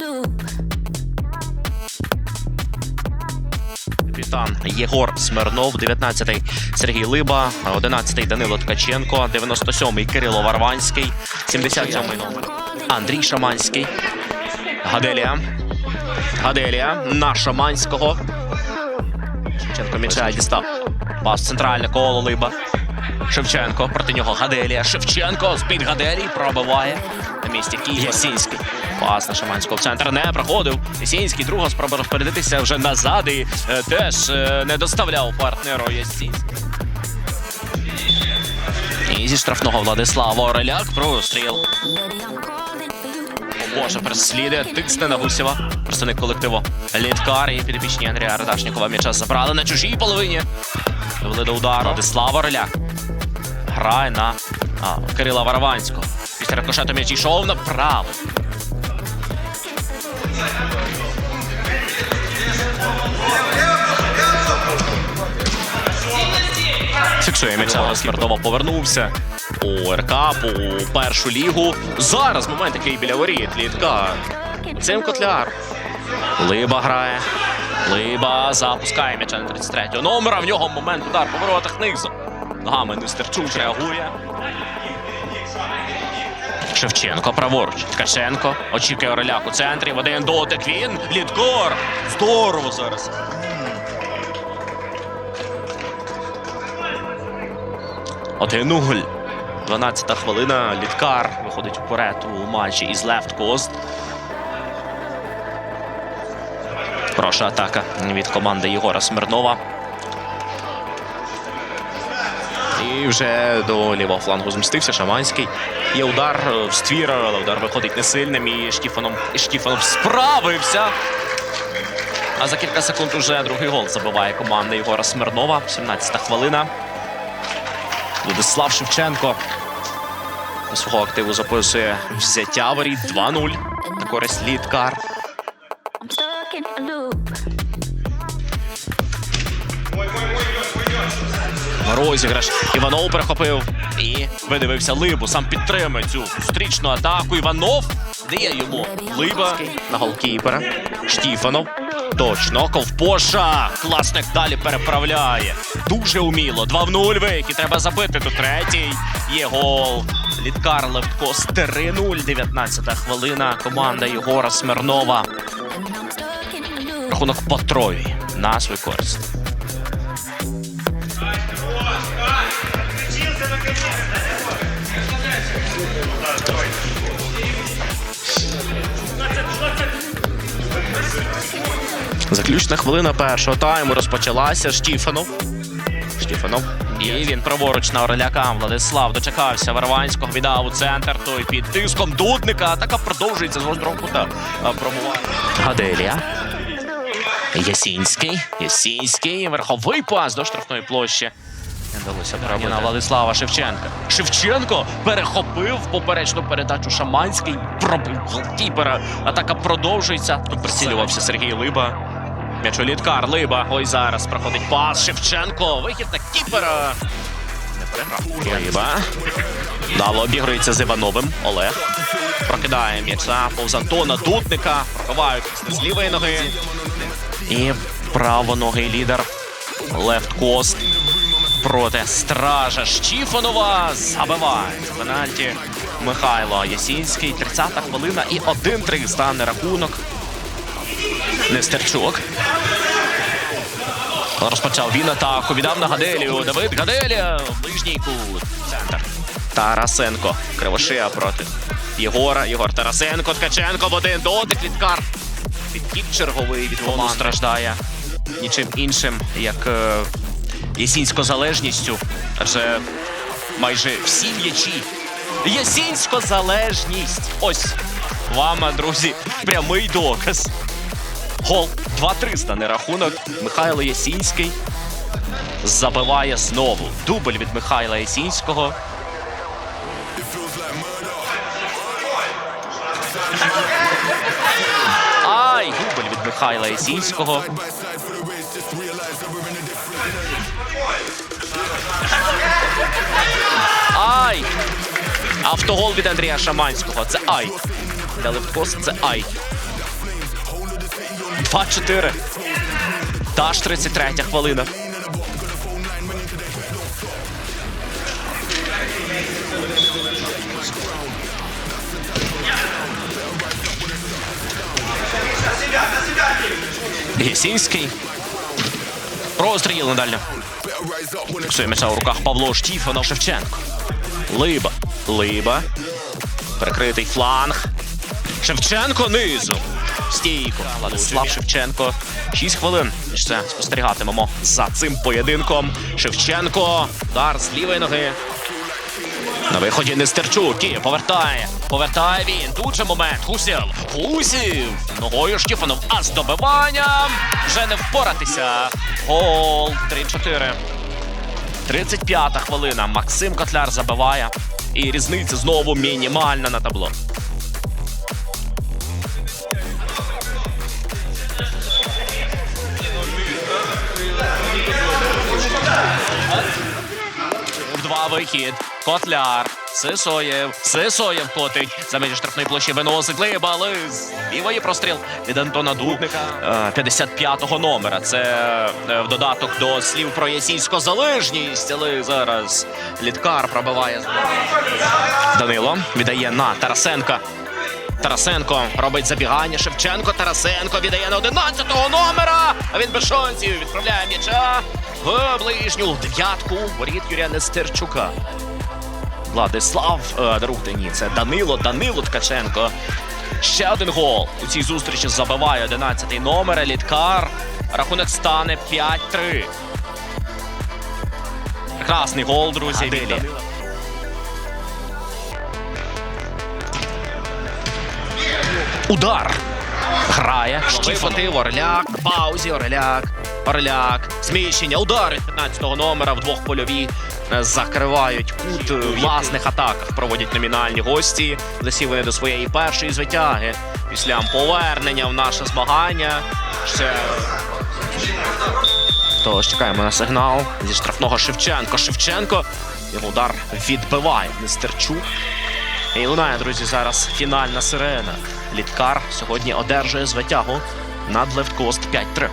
loop. Капітан Єгор Смирнов, 19-й Сергій Либа, 11-й Данило Ткаченко, 97-й Кирило Варванський, 77-й номер Андрій Шаманський. Гаделія. Гаделія на Шаманського. Шевченко м'яча дістав. Пас центральне коло Либа. Шевченко проти нього Гаделія. Шевченко з-під Гаделії пробиває на місці Київ Ясінський. Пас на Шаманського в центр не проходив. Ясінський друга спроба розпорядитися вже назад і е, теж е, не доставляв партнеру Ясінський. І зі штрафного Владислава Ореляк простріл. Боже, переслідує, тисне на Гусєва. Представник колективу Літкар і підопічні Андрія Радашнікова м'яча забрали на чужій половині. Довели до удару. Владислава Ореляк. Грає на а, Кирила Варванського. Після рикошету м'яч йшов направо. Фіксує м'яча Смердова повернувся у РК у першу лігу. Зараз момент який біля воріт. Літка. Цим Котляр. Либа грає. Либа запускає м'яча на 33-го номера. В нього момент удар по воротах низу. Ногами Нестерчук реагує. Шевченко праворуч. Ткаченко. Очікує Ореляк у центрі. В один дотик він. Літкор. Здорово зараз. Один нуль. 12-та хвилина. Літкар виходить вперед у матчі із Left Coast. Хороша атака від команди Єгора Смирнова. І вже до лівого флангу змістився Шаманський. Є удар е, в ствір, але удар виходить не сильним. І Штіфанов, і Штіфанов справився. А за кілька секунд уже другий гол забиває команда Єгора Смирнова. 17-та хвилина. Владислав Шевченко до свого активу записує взяття воріт 2-0 на користь Літкар. Розіграш. Іванов перехопив і видивився Либу. Сам підтримує цю зустрічну атаку. Іванов дає йому Либа на голкіпера. Штіфанов. Точно, Ковпоша. Класник далі переправляє. Дуже уміло. 2 в 0 вихід. Треба забити до третій. Є гол. Літкар Левткос 3-0. 19 хвилина. Команда Єгора Смирнова. Рахунок потроює на свою користь. Заключна хвилина першого тайму розпочалася. Штіфанов. Штіфанов. І він праворуч на Ореляка. Владислав дочекався Варванського, віддав у центр. Той під тиском Дудника. Атака продовжується з гострого кута. А, Пробуває. Гаделія. Ясінський. Ясінський. Верховий пас до штрафної площі. Не пробити. на Владислава Шевченка. Шевченко перехопив поперечну передачу Шаманський. Пробив голкіпера. Атака продовжується. Тут прицілювався Сергій Либа. М'ячоліткар Либа. Ой, зараз проходить пас. Шевченко. Вихід на кіпера. Не переграв. Либа. Дало обігрується з Івановим. Олег. Прокидає м'яча повз Антона Дудника. Пробивають з лівої ноги. І правоногий лідер Лефт Кост проти стража Щіфанова забиває з пенальті Михайло Ясінський. 30-та хвилина і 1-3 стане рахунок. Нестерчук. Розпочав він атаку. Віддав на Гаделію. Давид Гаделія. Ближній кут. Центр. Тарасенко. Кривошия проти Єгора. Єгор Тарасенко. Ткаченко в один дотик. Літкар. Підхід черговий від голу страждає нічим іншим, як ясінсько-залежністю. Адже майже всі м'ячі. Ясінсько-залежність. Ось вам, друзі, прямий доказ. Гол 2-3 стане рахунок. Михайло Ясінський забиває знову. Дубль від Михайла Ясінського. Ай, дубль від Михайла Ясінського. Ай! Автогол від Андрія Шаманського. Це ай. Для Левткос це ай. 2-4. Та ж 33 хвилина. Єсінський. Простріл на дальню. Все у руках Павло Штіфанов Шевченко. Либа. Либа. Перекритий фланг. Шевченко низу. Стійко. Владислав Шевченко. 6 хвилин. Це спостерігатимемо за цим поєдинком. Шевченко. Удар з лівої ноги. На виході Нестерчук. Київ повертає. Повертає він. Тут же момент. Гусєв. Гусів. Ногою Штіфанов. А з добиванням. Вже не впоратися. Гол. 3-4. 35-та хвилина. Максим Котляр забиває. І різниця знову мінімальна на табло. В два вихід. Котляр. Сисоєв. Сисоєв котить. За межі штрафної площі виносить Глиба, але з лівої простріл від Антона Дудника. Е, 55-го номера. Це е, в додаток до слів про ясінську залежність. Але зараз Літкар пробиває. Данило віддає на Тарасенка. Тарасенко робить забігання. Шевченко. Тарасенко віддає на 11-го номера. А він без шансів відправляє м'яча в ближню дев'ятку воріт Юрія Нестерчука. Владислав е, даруйте, ні, це Данило, Данило Ткаченко. Ще один гол у цій зустрічі забиває 11-й номер. Літкар. Рахунок стане 5-3. Прекрасний гол, друзі. від Удар. Грає. Штіфотив, Орляк. Паузі, Орляк. Орляк. Зміщення. Удар від 15-го номера в двох польові. Е, Закривають кут е, в власних атаках. Проводять номінальні гості. Лисі вони до своєї першої звитяги. Після повернення в наше змагання. Ще Тож чекаємо на сигнал зі штрафного Шевченко. Шевченко. Його удар відбиває Нестерчук. І лунає, друзі, зараз фінальна сирена. Літкар сьогодні одержує звитягу над левткост 5-3.